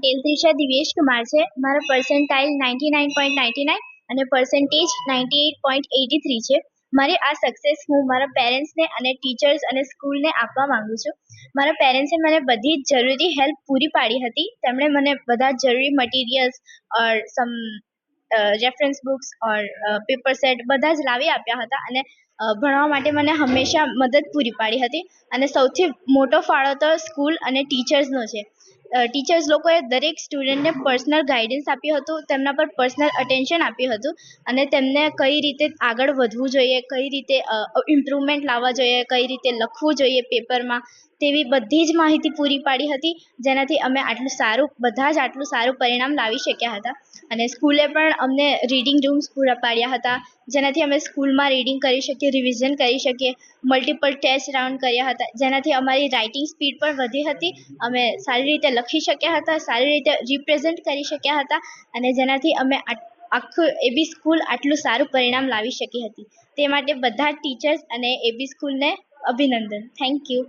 પટેલ ત્રિષા દિવ્યેશ કુમાર છે. મારો percentile ninety nine point ninety nine અને percentage ninety eight point eighty three છે. મારી આ સક્સેસ હું મારા પેરેન્ટ્સને અને ટીચર્સ અને સ્કૂલને આપવા માંગુ છું. મારા પેરેન્ટ્સે મને બધી જ જરૂરી હેલ્પ પૂરી પાડી હતી. તેમણે મને બધા જરૂરી materials or some reference books or paper set બધા જ લાવી આપ્યા હતા અને ભણવા માટે મને હંમેશા મદદ પૂરી પાડી હતી. અને સૌથી મોટો ફાળો તો સ્કૂલ અને ટીચર્સનો છે. ટીચર્સ લોકોએ દરેક સ્ટુડન્ટને પર્સનલ ગાઈડન્સ આપ્યું હતું, તેમના પર પર્સનલ અટેન્શન આપ્યું હતું અને તેમને કઈ રીતે આગળ વધવું જોઈએ, કઈ રીતે ઇમ્પ્રુવમેન્ટ લાવવા જોઈએ, કઈ રીતે લખવું જોઈએ પેપરમાં તેવી બધી જ માહિતી પૂરી પાડી હતી, જેનાથી અમે આટલું સારું, બધા જ આટલું સારું પરિણામ લાવી શક્યા હતા. અને સ્કૂલે પણ અમને રીડિંગ રૂમ્સ પૂરા પાડ્યા હતા, જેનાથી અમે સ્કૂલમાં રીડિંગ કરી શકીએ રિવિઝન કરી શકીએ મલ્ટિપલ ટેસ્ટ રાઉન્ડ કર્યા હતા, જેનાથી અમારી રાઇટિંગ સ્પીડ પણ વધી હતી. અમે સારી રીતે લખી શક્યા હતા, સારી રીતે રિપ્રેઝેન્ટ કરી શક્યા હતા અને જેનાથી અમે આખું એબી સ્કૂલ આટલું સારું પરિણામ લાવી શકી હતી. તે માટે બધા જ ટીચર્સ અને એબી સ્કૂલને અભિનંદન. Thank you